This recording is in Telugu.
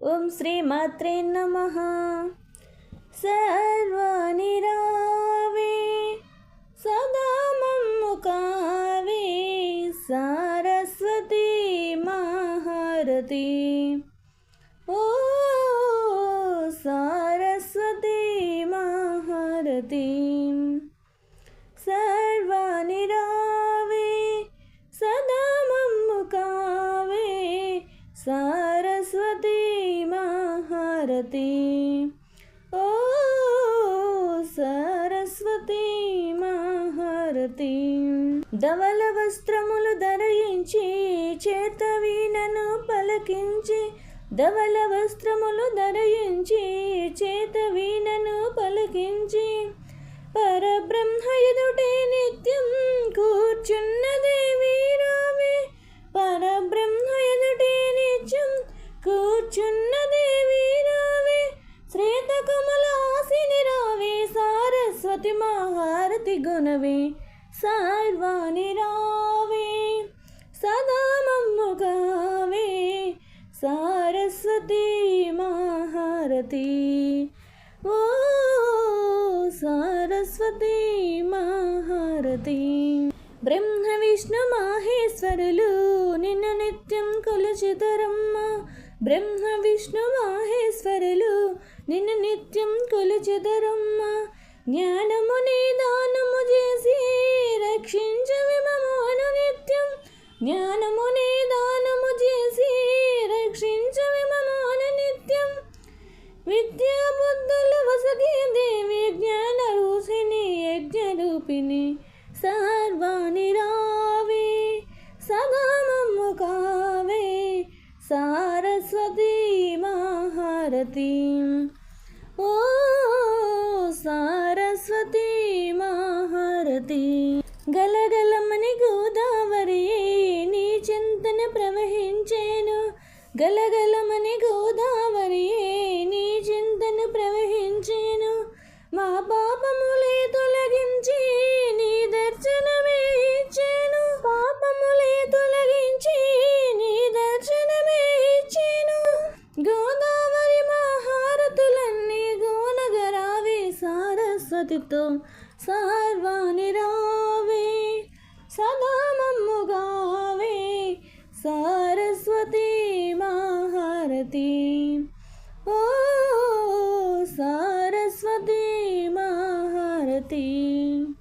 ఓం శ్రీ మాత్రే నమ సర్వాణి రావే సదా మమ్ము కావే సారస్వతి మహారతి భారతి ఓ సరస్వతి మహారతి ధవల వస్త్రములు ధరించి చేత వీణను పలకించి ధవల వస్త్రములు ధరించి చేత వీణను పలకించి పరబ్రహ్మ ఎదుటే నిత్యం కూర్చున్న జ్యోతి మహారతి గుణవే సార్వాణి రావే. సదా మమ్ముగావే సారస్వతి మహారతి ఓ సారస్వతి మహారతి బ్రహ్మ విష్ణు మాహేశ్వరులు నిన్ను నిత్యం కొలుచుతరమ్మ బ్రహ్మ విష్ణు మాహేశ్వరులు నిన్ను నిత్యం కొలుచుతరమ్మ జ్ఞానమునే దానము చేసి రక్షించవి మమోను నిత్యం. జ్ఞానమునే దానము చేసి రక్షించవి మమోను నిత్యం. విద్యా బుద్ధుల వసగే దేవి జ్ఞాన రూసిని యజ్ఞ రూపిణి సర్వాణి రావే సదా కావే సారస్వతి మహారతి సారస్వతి మహారతి గలగలమని గోదావరి నీ చింతన ప్రవహించేను. గలగలమని గోదావరి నీ చింతన ప్రవహించేను. మా సాధితో సార్వాణి రావే సదామమ్ముగావే సారస్వతి మహారతి ఓ సారస్వతి మహారతి